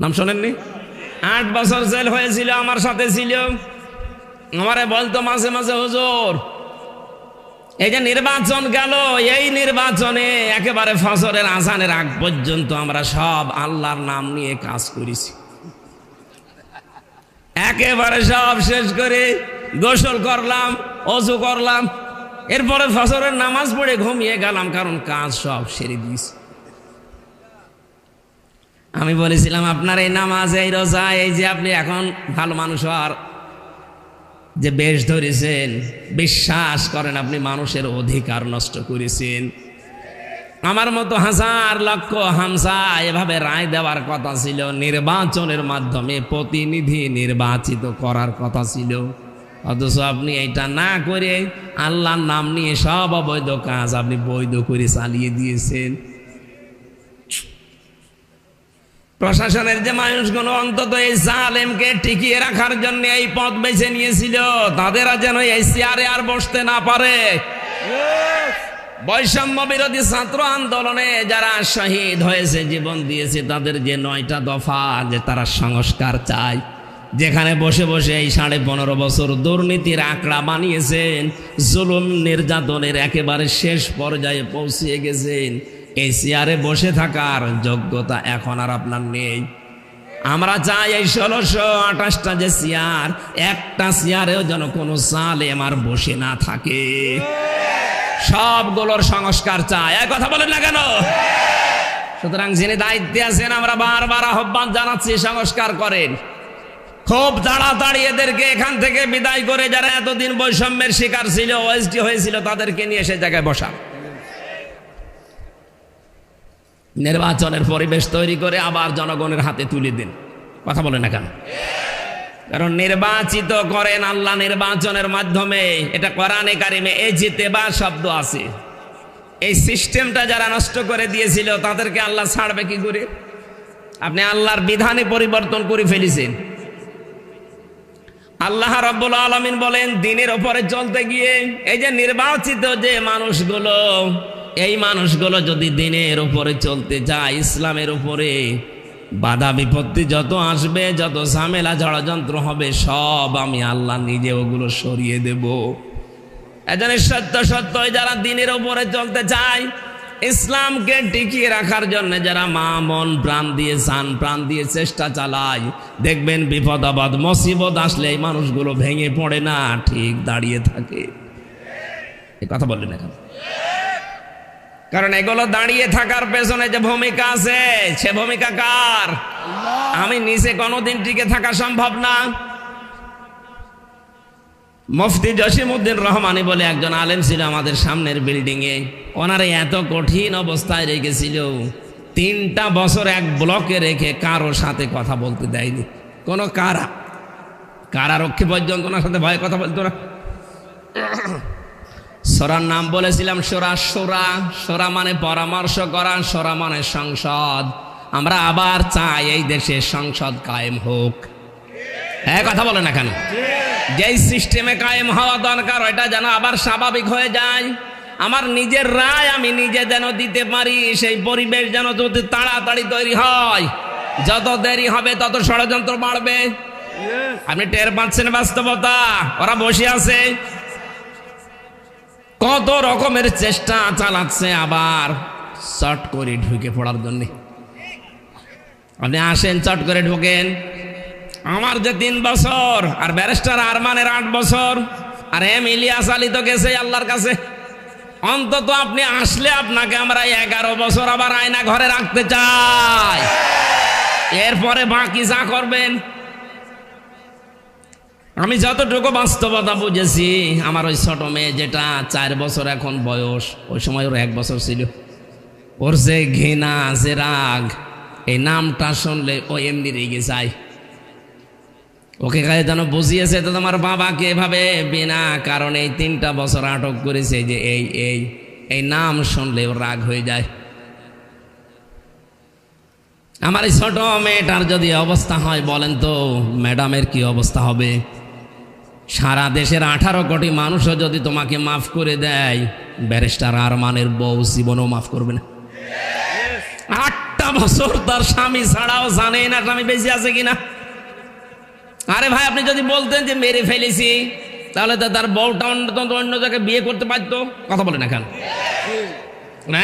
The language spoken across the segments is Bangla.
নাম শোনেননি? আট বছর জেল হয়েছিল, আমার সাথে ছিল। আমারে বলতো মাঝে মাঝে, হুজুর, এই যে নির্বাচন গেল, এই নির্বাচনে একেবারে ফসলের আসানের আগ পর্যন্ত আমরা সব আল্লাহর নাম নিয়ে কাজ করেছি। একেবারে সব শেষ করে গোসল করলাম, অজু করলাম, এরপরে ফসলের নামাজ পড়ে ঘুমিয়ে গেলাম, কারণ কাজ সব সেরে দিয়েছি। আমি বলেছিলাম, আপনার এই নামাজ, এই রোজা, এই যে আপনি এখন ভালো মানুষ আর যে বেশ ধরেছেন, বিশ্বাস করেন আপনি মানুষের অধিকার নষ্ট করেছেন। আমার মতো হাজার লক্ষ হামসা এভাবে রায় দেওয়ার কথা ছিল, নির্বাচনের মাধ্যমে প্রতিনিধি নির্বাচিত করার কথা ছিল। অথচ আপনি এটা না করে আল্লাহর নাম নিয়ে সব অবৈধ কাজ আপনি বৈধ করে চালিয়ে দিয়েছেন। প্রশাসনের যে মানুষগুলো অন্তত এই জালেমকে টিকিয়ে রাখার জন্য এই পথ বেছে নিয়েছিল, তাদের যেন এই চেয়ারে আর বসতে না পারে। বৈষম্য বিরোধী ছাত্র আন্দোলনে যারা শহীদ হয়েছে, জীবন দিয়েছে, তাদের যে নয়টা দফা যে তারা সংস্কার চায়, যেখানে বসে বসে এই সাড়ে পনেরো বছর দুর্নীতির আঁকড়া বানিয়েছেন, জুলুম নির্যাতনের একেবারে শেষ পর্যায়ে পৌঁছিয়ে গেছেন। এই চেয়ারে বসে থাকার যোগ্যতা এখন আর আপনার নেই। আমরা চাই এই ষোলোশো আঠাশটা যে চেয়ার একটা চেয়ারেও যেন কোনো সালে আমার বসে না থাকে। সবগুলোর সংস্কার চায় এক কথা বলেন না কেন? সুতরাং যিনি দায়িত্বে আছেন, আমরা বারবার আহ্বান জানাচ্ছি, সংস্কার করেন। খুব তাড়াতাড়ি এদেরকে এখান থেকে বিদায় করে, যারা এতদিন বৈষম্যের শিকার ছিল, ওএসডি হয়েছিল, তাদেরকে নিয়ে সে জায়গায় বসা নির্বাচনের পরিবেশ তৈরি করে আবার জনগণের হাতে তুলে দিন। কথা বলে না কেন? কারণ নির্বাচিত করেন আল্লাহ নির্বাচনের মাধ্যমে। এটা কোরআনে কারিমে এই জিতেবা শব্দ আছে। এই সিস্টেমটা যারা নষ্ট করে দিয়েছিল, তাদেরকে আল্লাহ ছাড়বে কি করে? আপনি আল্লাহর বিধানে পরিবর্তন করে ফেলেছেন। আল্লাহ রব্বুল আলমিন বলেন, দিনের ওপরে চলতে গিয়ে এই যে নির্বাচিত যে মানুষগুলো এই মানুষগুলো যদি দিনের উপরে চলতে যায়, ইসলামের উপরে বাধা বিপত্তি যত আসবে, যত ঝামেলা ষড়যন্ত্র হবে, সব আমি আল্লাহ নিজে ওগুলো সরিয়ে দেব। এজন্য সত্য সত্যই যারা দিনের উপরে চলতে চায়, ইসলামকে টিকিয়ে রাখার জন্য যারা মা মন প্রাণ দিয়ে চান প্রাণ দিয়ে চেষ্টা চালায়, দেখবেন বিপদ, আপদ, মুসিবত আসলে এই মানুষগুলো ভেঙে পড়ে না, ঠিক দাঁড়িয়ে থাকে। কথা বললেন এখন কারণ এগুলো দাঁড়িয়ে থাকার পেছনে যে ভূমিকা আছে সে ভূমিকা কার? আমি নিচে কোনোদিন টিকে থাকা সম্ভব না। মুফতি জসিমউদ্দিন রহমানি বলে একজন আলেম ছিল আমাদের সামনের বিল্ডিং এ ওনারা এত কঠিন অবস্থায় রেখেছিল। তিনটা বছর এক ব্লকে রেখে কারও সাথে কথা বলতে দেয়নি। কোনো কারা? কারারক্ষী পর্যন্ত ওনার সাথে ভয় কথা বলতো না? সোরার নাম বলেছিলাম সোরা সোরা। সোরা মানে পরামর্শ করা, সোরা মানে সংসদ। আমরা আবার চাই এই দেশে সংসদ কায়েম হোক। হ্যাঁ কথা বলে না কেন? যেই সিস্টেমে কায়েম হওয়া দরকার, ওইটা যেন আবার স্বাভাবিক হয়ে যায়। আমার নিজের রায় আমি নিজে যেন দিতে পারি, সেই পরিবেশ যেন যদি তাড়াতাড়ি তৈরি হয়, যত দেরি হবে তত ষড়যন্ত্র বাড়বে। আপনি টের পাচ্ছেন বাস্তবতা? ওরা বসে আছে। কত রকমের চেষ্টা চালাচ্ছে আবার চট করে ঢুকে পড়ার জন্য। আপনি আসেন, চট করে ঢুকেন। আমার যে তিন বছর, আর ব্যারিস্টার আরমানের আট বছর, আর এম ইলিয়াস আলী তো গেছে আল্লাহর কাছে। অন্তত আপনি আসলে আপনাকে আমরা এগারো বছর আবার আয়না ঘরে রাখতে চাই। এরপরে বাকি যা করবেন আমি যতটুকু বাস্তবতা বুঝেছি, আমার ওই ছোট মেয়ে যেটা চার বছর এখন বয়স, ওই সময় ওর এক বছর ছিল। ওর যে ঘৃণা, যে রাগ, এই নামটা শুনলে ও এমনি রেগে যায়। ওকে কাজে যেন বুঝিয়েছে তো তোমার বাবাকে এভাবে বিনা কারণে এই তিনটা বছর আটক করেছে যে এই এই এই নাম শুনলে ওর রাগ হয়ে যায়। আমার এই ছোট মেয়েটার যদি অবস্থা হয় বলেন তো, ম্যাডামের কি অবস্থা হবে? সারা দেশের আঠারো কোটি মানুষও যদি তোমাকে মাফ করে দেয়, ব্যারিস্টার আরমানের বউ জীবনও মাফ করবে না। আটটা বছর তার স্বামী ছাড়াও জানে না স্বামী বেশি আছে কিনা। আরে ভাই, আপনি যদি বলতেন যে মেরে ফেলেছি, তাহলে তো তার বউটা অন্য অন্য জায়গায় বিয়ে করতে পারতো। কথা বলে না কেন?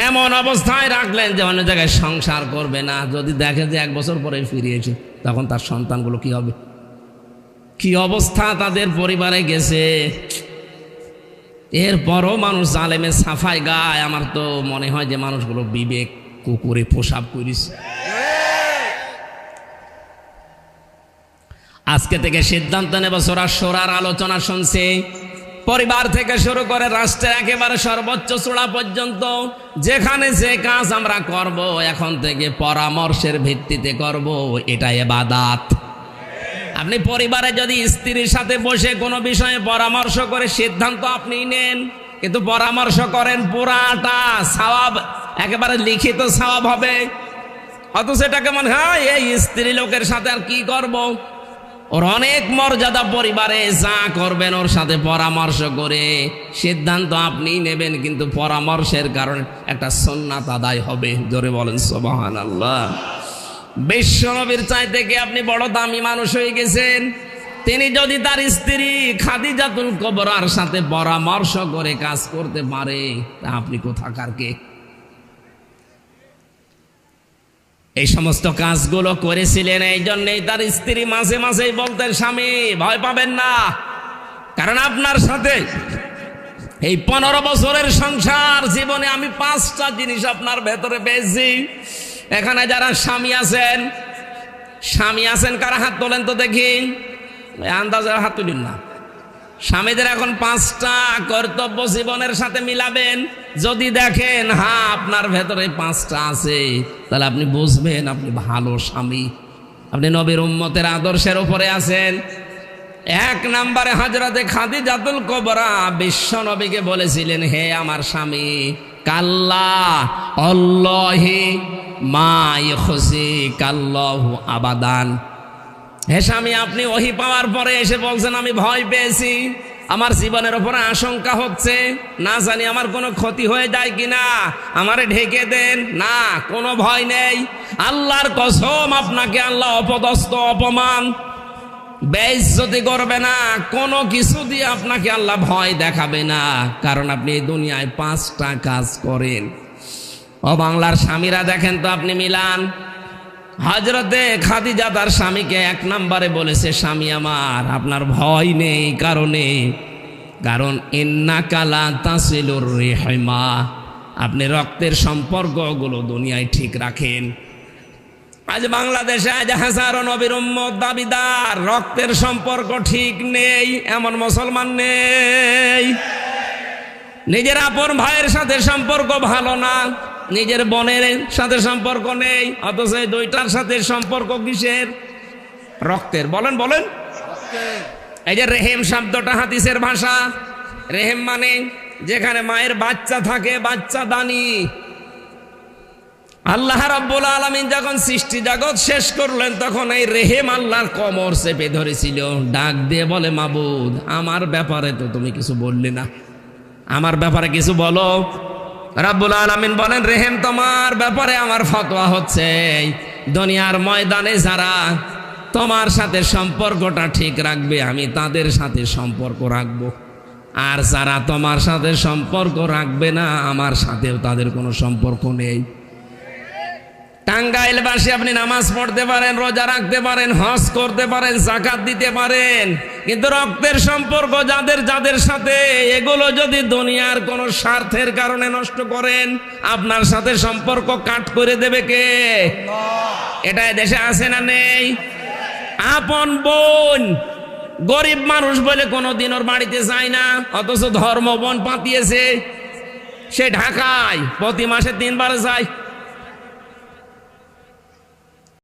এমন অবস্থায় রাখলেন যে অন্য জায়গায় সংসার করবে না। যদি দেখে যে এক বছর পরে ফিরিয়েছে, তখন তার সন্তানগুলো কি হবে? কি অবস্থা তাদের পরিবারে গেছে? এরপরও মানুষ জালেমে সাফাই গায়। আমার তো মনে হয় যে মানুষগুলো বিবেক কুকুরে পোশাক করিস আজকে থেকে সিদ্ধান্ত নেব, সোরা সোরার আলোচনা শুনছে। পরিবার থেকে শুরু করে রাষ্ট্রের একেবারে সর্বোচ্চ চূড়া পর্যন্ত যেখানে যে কাজ আমরা করব, এখন থেকে পরামর্শের ভিত্তিতে করব এটা এবাদাত। আপনি পরিবারে যদি স্ত্রীর সাথে বসে কোনো বিষয়ে পরামর্শ করে সিদ্ধান্ত আপনি নেন, কিন্তু পরামর্শ করেন পুরাটা সওয়াব একেবারে লিখিত সওয়াব হবে। অথচ এটাকে মনে হয় এই স্ত্রী লোকের সাথে আর কি করব? ওর অনেক মর্যাদা পরিবারে, যা করবেন ওর সাথে পরামর্শ করে সিদ্ধান্ত আপনি নেবেন, কিন্তু পরামর্শের কারণে একটা সন্ন্যাত আদায় হবে। জোরে বলেন সোবাহান আল্লাহ বিশ্বনবীর চাই থেকে আপনি বড় দামি মানুষ হয়ে গেছেন? তিনি যদি তার স্ত্রী খাদিজাতুল কবরার সাথে পরামর্শ করে কাজ করতে পারে, তা আপনি কোথাকার কে? এই সমস্ত কাজগুলো করেছিলেন, এই জন্যই তার স্ত্রী মাঝে মাঝেই বলতেন, স্বামী, ভয় পাবেন না। কারণ আপনার সাথে এই পনেরো বছরের সংসার জীবনে আমি পাঁচটা জিনিস আপনার ভেতরে পেয়েছি। এখানে যারা স্বামী আছেন স্বামী আছেন কারা হাত তোলেন তো দেখি? এই আন্দাজে হাত তুলিন না স্বামীদের এখন পাঁচটা কর্তব্য জীবনের সাথে মিলাবেন। যদি দেখেন হ্যাঁ আপনার ভেতরে পাঁচটা আছে। তাহলে আপনি বুঝবেন আপনি ভালো স্বামী। আপনি নবীর উম্মতের আদর্শের উপরে আছেন। এক নম্বরে হাজরাতে খাদি জাতুল কবরা বিশ্ব নবীকে বলেছিলেন, হে আমার স্বামী কাল্লা, অল্লহি মা খুশি কাল্লাহু আবাদান। হে স্বামী, আপনি ওহি পাওয়ার পরে এসে বলছেন, আমি ভয় পেয়েছি, আমার জীবনের ওপরে আশঙ্কা হচ্ছে, না জানি আমার কোনো ক্ষতি হয়ে যায় কিনা, আমারে ঢেকে দেন, না, কোনো ভয় নেই। আল্লাহর কসম, আপনাকে আল্লাহ অপদস্থ, অপমান বেইজ্জতি করবে না, কোনো কিছু দিয়ে আপনাকে আল্লাহ ভয় দেখাবে না। কারণ আপনি এই দুনিয়ায় পাঁচটা কাজ করেন। ও বাংলার স্বামীরা দেখেন তো আপনি মিলান। হজরতে খাদিজা তার স্বামীকে এক নম্বরে বলেছে, স্বামী আমার, আপনার ভয় নেই, কারণে কারণ ইন্না কালা তাসিলুর রেহমা, আপনি রক্তের সম্পর্কগুলো দুনিয়ায় ঠিক রাখেন। আজ বাংলাদেশে আজ হাজারো নবীর উম্মত দাবিদার, রক্তের সম্পর্ক ঠিক নেই, এমন মুসলমান নেই। নিজের আপন ভাইয়ের সাথে সম্পর্ক ভালো না, নিজের বোনের সাথে সম্পর্ক নেই, অথচ দুইটার সাথে সম্পর্ক কিসের? রক্তের। বলেন বলেন। এই যে রেহেম শব্দটা হাদিসের ভাষা। রেহেম মানে যেখানে মায়ের বাচ্চা থাকে, বাচ্চা দানি। আল্লাহ রাব্বুল আলামিন যখন সৃষ্টি জগৎ শেষ করলেন, তখন এই রেহেম আল্লাহর কমর চেপে ধরেছিল। ডাক দিয়ে বলে, মাবুদ, আমার ব্যাপারে তো তুমি কিছু বললে না। আমার ব্যাপারে কিছু বলো। রাব্বুল আলামিন বলেন, রেহেম, তোমার ব্যাপারে আমার ফতোয়া হচ্ছে। দুনিয়ার ময়দানে যারা তোমার সাথে সম্পর্কটা ঠিক রাখবে, আমি তাদের সাথে সম্পর্ক রাখব। আর যারা তোমার সাথে সম্পর্ক রাখবে না, আমার সাথেও তাদের কোনো সম্পর্ক নেই। টাঙ্গাইলবাসী, আপনি নামাজ পড়তে পারেন, রোজা রাখতে পারেন, হজ করতে পারেন, জাকাত দিতে পারেন। কিন্তু রক্তের সম্পর্ক যাদের যাদের সাথে, এগুলো যদি দুনিয়ার কোনো স্বার্থের কারণে নষ্ট করেন, আপনার সাথে সম্পর্ক কাট করে দেবে কে? এটা দেশে আছে না নেই? আপন বোন, গরিব মানুষ বলে কোনোদিন ওর বাড়িতে যায় না, অথচ ধর্ম বোন পাতিয়েছে। সে ঢাকায়, প্রতি মাসে তিনবার যায়।